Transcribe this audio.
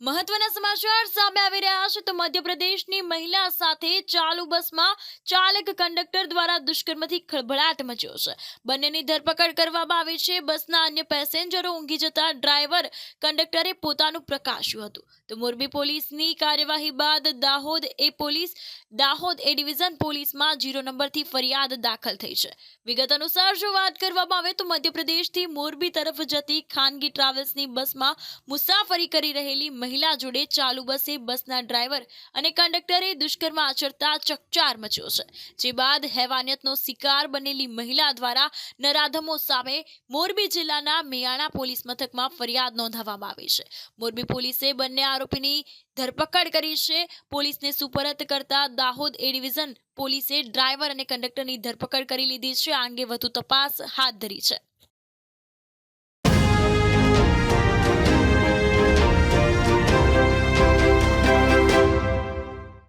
મહત્વના સમાચાર સામે આવી રહ્યા છે. તો મધ્યપ્રદેશની મહિલા સાથે ચાલુ બસમાં ચાલક કંડક્ટર દ્વારા દુષ્કર્મથી ખળભળાટ મચ્યો છે. બંનેની ધરપકડ કરવામાં આવી છે. બસના અન્ય પેસેન્જરો ઊંઘી જતા ડ્રાઈવર કંડક્ટરે પોતાનું પ્રકાશ્યું હતું. તો મોરબી પોલીસની કાર્યવાહી બાદ Dahod A police, Dahod A division પોલીસમાં જીરો નંબરથી ફરિયાદ દાખલ થઈ છે. વિગત અનુસાર જો વાત કરવામાં આવે તો મધ્યપ્રદેશથી મોરબી તરફ જતી ખાનગી ટ્રાવેલ્સની બસમાં મુસાફરી કરી રહેલી મહિલા જોડે ચાલુ બસે બસના ડ્રાઈવર અને કંડક્ટરે દુષ્કર્મ આચરતા ચકચાર મચ્યો છે, જે બાદ હેવાનિયતનો શિકાર બનેલી મહિલા દ્વારા નરાધમો સામે મોરબી જિલ્લાના મિયાણા પોલીસ મથકમાં ફરિયાદ નોંધાવવામાં આવી છે. મોરબી પોલીસે બંને આરોપીની ધરપકડ કરી છે. પોલીસને સુપરત કરતા દાહોદ એ ડિવિઝન પોલીસે ડ્રાઈવર અને કંડક્ટરની ધરપકડ કરી લીધી છે. આ અંગે વધુ તપાસ હાથ ધરી છે.